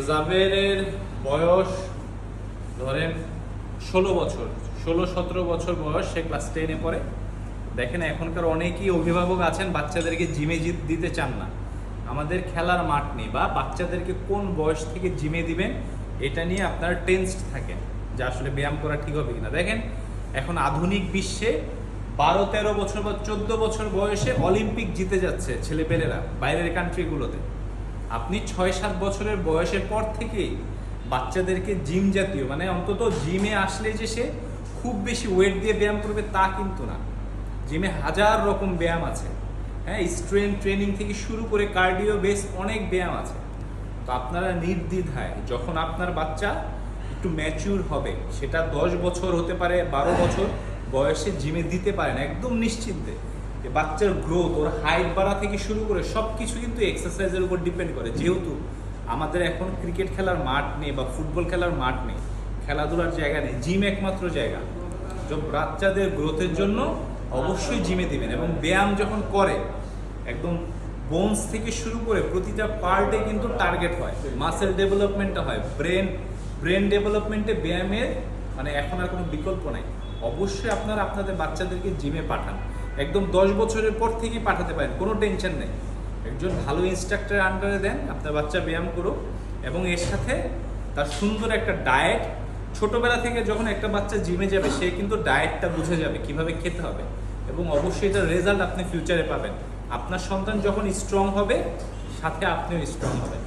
জাবেরের বয়স ধরেন ষোলো বছর, ষোলো সতেরো বছর বয়স, সে ক্লাস টেনে পড়ে। দেখেন এখনকার অনেকেই অভিভাবক আছেন, বাচ্চাদেরকে জিমে জিত দিতে চান না। আমাদের খেলার মাঠ নেই বা বাচ্চাদেরকে কোন বয়স থেকে জিমে দিবেন, এটা নিয়ে আপনারা টেন্সড থাকেন যে আসলে ব্যায়াম করা ঠিক হবে কিনা। দেখেন, এখন আধুনিক বিশ্বে বারো, তেরো বছর বা চোদ্দ বছর বয়সে অলিম্পিক জিতে যাচ্ছে ছেলেপেলেরা বাইরের কান্ট্রিগুলোতে আপনি ছয়, সাত বছরের বয়সের পর থেকেই বাচ্চাদেরকে জিম জাতীয় মানে অন্তত জিমে আসলে যে সে খুব বেশি ওয়েট দিয়ে ব্যায়াম করবে তা কিন্তু না। জিমে হাজার রকম ব্যায়াম আছে। হ্যাঁ স্ট্রেন ট্রেনিং থেকে শুরু করে কার্ডিও বেস অনেক ব্যায়াম আছে। তো আপনারা নির্দ্বিধায় যখন আপনার বাচ্চা একটু ম্যাচিউর হবে, সেটা দশ বছর হতে পারে, বারো বছর বয়সে জিমে দিতে পারেন একদম নিশ্চিন্তে যে বাচ্চার গ্রোথ ওর হাইট বাড়া থেকে শুরু করে সব কিছু কিন্তু এক্সারসাইজের উপর ডিপেন্ড করে। যেহেতু আমাদের এখন ক্রিকেট খেলার মাঠ নেই বা ফুটবল খেলার মাঠ নেই, খেলাধুলার জায়গা নেই জিম একমাত্র জায়গা। তো বাচ্চাদের গ্রোথের জন্য অবশ্যই জিমে দিবেন এবং ব্যায়াম যখন করে, একদম বোনস থেকে শুরু করে প্রতিটা পার্টে কিন্তু টার্গেট হয়। মাসেল ডেভেলপমেন্টটা হয়। ব্রেন ব্রেন ডেভেলপমেন্টে ব্যায়ামের মানে এখন আর কোনো বিকল্প নাই। অবশ্যই আপনারা আপনাদের বাচ্চাদেরকে জিমে পাঠান। একদম দশ বছরের পর থেকেই পাঠাতে পারেন, কোনো টেনশন নেই। একজন ভালো ইনস্ট্রাক্টরের আন্ডারে দেন, আপনার বাচ্চা ব্যায়াম করুক, এবং এর সাথে তার সুন্দর একটা ডায়েট ছোটবেলা থেকে যখন একটা বাচ্চা জিমে যাবে, সে কিন্তু ডায়েটটা বুঝে যাবে, কীভাবে খেতে হবে, এবং অবশ্যই এটার রেজাল্ট আপনি ফিউচারে পাবেন। আপনার সন্তান যখন স্ট্রং হবে, সাথে আপনিও স্ট্রং হবেন।